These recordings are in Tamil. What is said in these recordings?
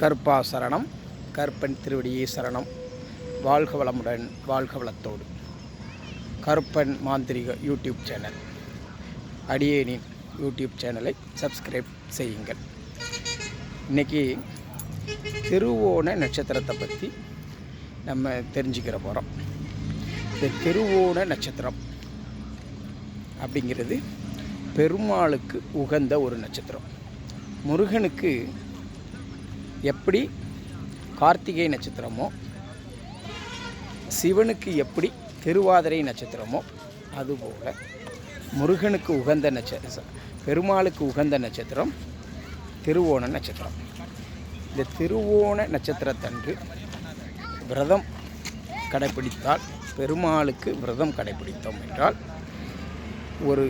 கற்பா சரணம் கற்பன் திருவடியே சரணம். வாழ்க வளமுடன் வாழ்க வளத்தோடு. கற்பன் மாந்திரிக யூடியூப் சேனல். அடியேனின் யூடியூப் சேனலை சப்ஸ்கிரைப் செய்யுங்கள். இன்றைக்கி திருவோண நட்சத்திரத்தை பற்றி நம்ம தெரிஞ்சுக்கிற போகிறோம் இந்த திருவோண நட்சத்திரம் அப்படிங்கிறது பெருமாளுக்கு உகந்த ஒரு நட்சத்திரம். முருகனுக்கு எப்படி கார்த்திகை நட்சத்திரமோ சிவனுக்கு எப்படி திருவாதிரை நட்சத்திரமோ அதுபோல் முருகனுக்கு உகந்த நட்சத்திரம் பெருமாளுக்கு உகந்த நட்சத்திரம் திருவோண நட்சத்திரம். இந்த திருவோண நட்சத்திரத்தன்று விரதம் கடைப்பிடித்தால் பெருமாளுக்கு விரதம் கடைப்பிடித்தோம் என்றால் ஒரு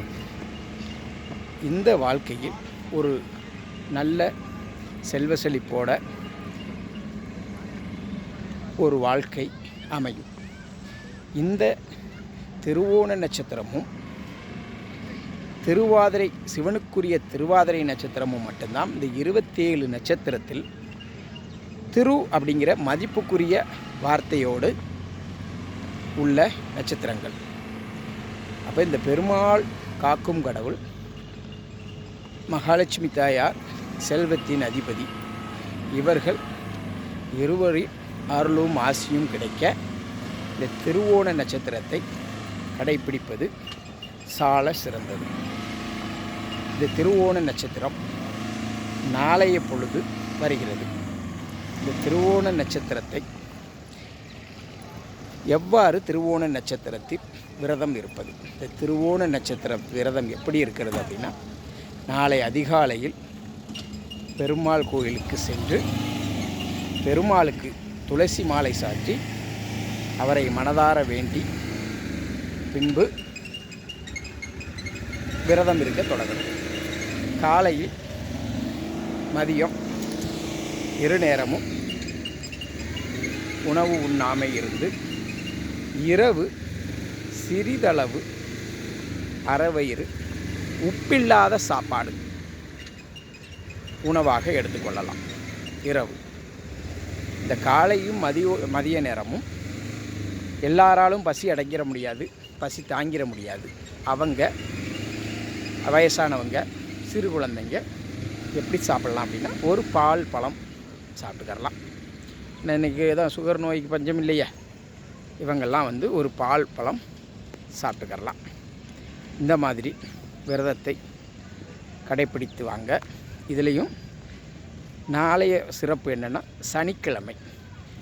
இந்த வாழ்க்கையில் ஒரு நல்ல செல்வ செழிப்போட ஒரு வாழ்க்கை அமையும். இந்த திருவோண நட்சத்திரமும் திருவாதிரை சிவனுக்குரிய திருவாதிரை நட்சத்திரமும் மட்டும்தான். இந்த இருபத்தேழு நட்சத்திரத்தில் திரு அப்படிங்கிற மதிப்புக்குரிய வார்த்தையோடு உள்ள நட்சத்திரங்கள். அப்போ இந்த பெருமாள் காக்கும் கடவுள் மகாலட்சுமி தாயார் செல்வத்தின் அதிபதி. இவர்கள் இருவரின் அருளும் ஆசியும் கிடைக்க இந்த திருவோண நட்சத்திரத்தை கடைபிடிப்பது சால சிறந்தது. இந்த திருவோண நட்சத்திரம் நாளைய பொழுது வருகிறது. இந்த திருவோண நட்சத்திரத்தை எவ்வாறு திருவோண நட்சத்திரத்தில் விரதம் இருப்பது? இந்த திருவோண நட்சத்திர விரதம் எப்படி இருக்கிறது அப்படின்னா நாளை அதிகாலையில் பெருமாள் கோயிலுக்கு சென்று பெருமாளுக்கு துளசி மாலை சாற்றி அவரை மனதார வேண்டி பின்பு விரதம் இருக்க தொடங்கணும். காலையில் மதியம் இரு நேரமும் உணவு உண்ணாமை இருந்து இரவு சிறிதளவு அறவயிறு உப்பில்லாத சாப்பாடு. உணவாக எடுத்துக்கொள்ளலாம். இரவு. இந்த காலையும் மதிய மதிய நேரமும் எல்லாராலும் பசி அடைக்கிற முடியாது பசி தாங்கிட முடியாது. அவங்க வயசானவங்க சிறு குழந்தைங்க எப்படி சாப்பிட்லாம் அப்படின்னா ஒரு பால் பழம் சாப்பிட்டுக்கரலாம் இன்றைக்கி தான் சுகர் நோய்க்கு பஞ்சம் இல்லையே. இவங்கெல்லாம் வந்து ஒரு பால் பழம் சாப்பிட்டுக்கரலாம் இந்த மாதிரி விரதத்தை கடைப்பிடித்து வாங்க. இதுலேயும் நாளைய சிறப்பு என்னென்னா சனிக்கிழமை.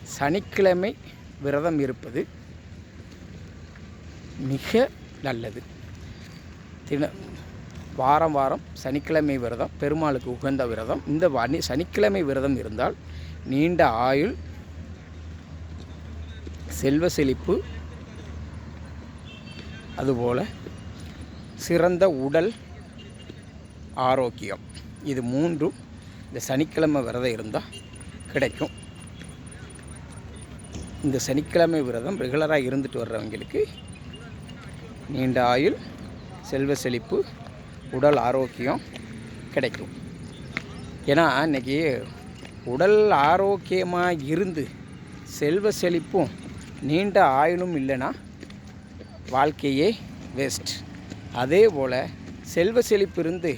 சனிக்கிழமை விரதம் இருப்பது மிக நல்லது. தின வாரம் வாரம் சனிக்கிழமை விரதம் பெருமாளுக்கு உகந்த விரதம். இந்த வனி சனிக்கிழமை விரதம் இருந்தால் நீண்ட ஆயுள் செல்வ செழிப்பு அதுபோல் சிறந்த உடல் ஆரோக்கியம். இது மூன்றும் இந்த சனிக்கிழமை விரதம் இருந்தால் கிடைக்கும். இந்த சனிக்கிழமை விரதம் ரெகுலராக இருந்துட்டு வர்றவங்களுக்கு நீண்ட ஆயுள் செல்வ செழிப்பு உடல் ஆரோக்கியம் கிடைக்கும். ஏன்னா இன்றைக்கி உடல் ஆரோக்கியமாக இருந்து செல்வ செழிப்பும் நீண்ட ஆயுளும் இல்லைன்னா வாழ்க்கையே வேஸ்ட் அதே போல் செல்வ செழிப்பு இருந்து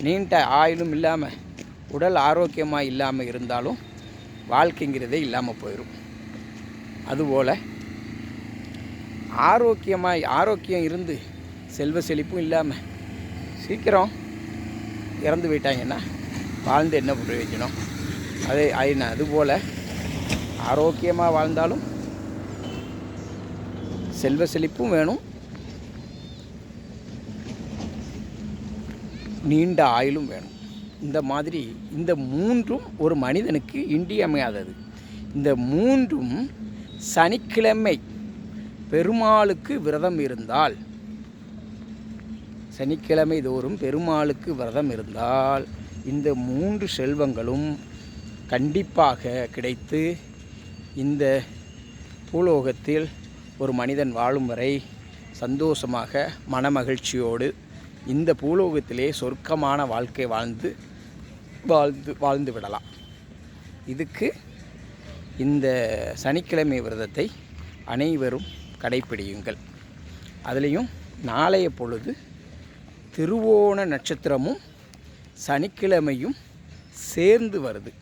நீண்ட ஆயுளும் இல்லாமல் உடல் ஆரோக்கியமாக இல்லாமல் இருந்தாலும் வாழ்க்கைங்கிறதே இல்லாமல் போயிடும் அதுபோல் ஆரோக்கியமாக ஆரோக்கியம் இருந்து செல்வ செழிப்பும் இல்லாமல் சீக்கிரம் இறந்து போயிட்டாங்கன்னா வாழ்ந்து என்ன பிரயோஜனம்? அதே ஆயின அதுபோல் ஆரோக்கியமாக வாழ்ந்தாலும் செல்வ செழிப்பும் வேணும் நீண்ட ஆயுளும் வேணும். இந்த மாதிரி இந்த மூன்றும் ஒரு மனிதனுக்கு இன்றியமையாதது. இந்த மூன்றும் சனிக்கிழமை பெருமாளுக்கு விரதம் இருந்தால் சனிக்கிழமை தோறும் பெருமாளுக்கு விரதம் இருந்தால் இந்த மூன்று செல்வங்களும் கண்டிப்பாக கிடைத்து இந்த பூலோகத்தில் ஒரு மனிதன் வாழும் வரை சந்தோஷமாக மனமகிழ்ச்சியோடு இந்த பூலோகத்திலே சொர்க்கமான வாழ்க்கை வாழ்ந்து வாழ்ந்து வாழ்ந்து விடலாம். இதுக்கு இந்த சனிக்கிழமை விரதத்தை அனைவரும் கடைப்பிடியுங்கள். அதுலேயும் நாளைய பொழுது திருவோண நட்சத்திரமும் சனிக்கிழமையும் சேர்ந்து வருது.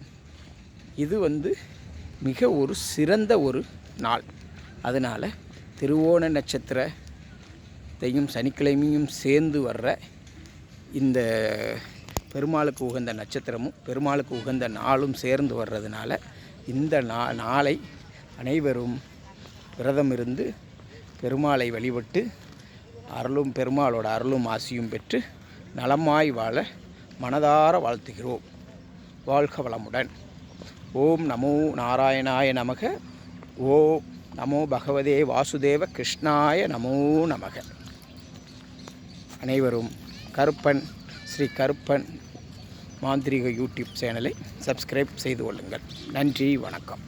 இது வந்து மிக ஒரு சிறந்த ஒரு நாள். அதனால் திருவோண நட்சத்திர நட்சத்திரத்தையும் சனிக்கிழமையும் சேர்ந்து வர்ற இந்த பெருமாளுக்கு உகந்த நட்சத்திரமும் பெருமாளுக்கு உகந்த நாளும் சேர்ந்து வர்றதுனால இந்த நா நாளை அனைவரும் விரதம் இருந்து பெருமாளை வழிபட்டு அருளும் பெருமாளோட அருளும் ஆசியும் பெற்று நலமாய் வாழ மனதார வாழ்த்துகிறோம். வாழ்க வளமுடன். ஓம் நமோ நாராயணாய நமக. ஓம் நமோ பகவதே வாசுதேவ கிருஷ்ணாய நமோ நமக. அனைவரும் கருப்பன் ஸ்ரீ கருப்பன் மாந்திரிக யூடியூப் சேனலை சப்ஸ்கிரைப் செய்து கொள்ளுங்கள். நன்றி வணக்கம்.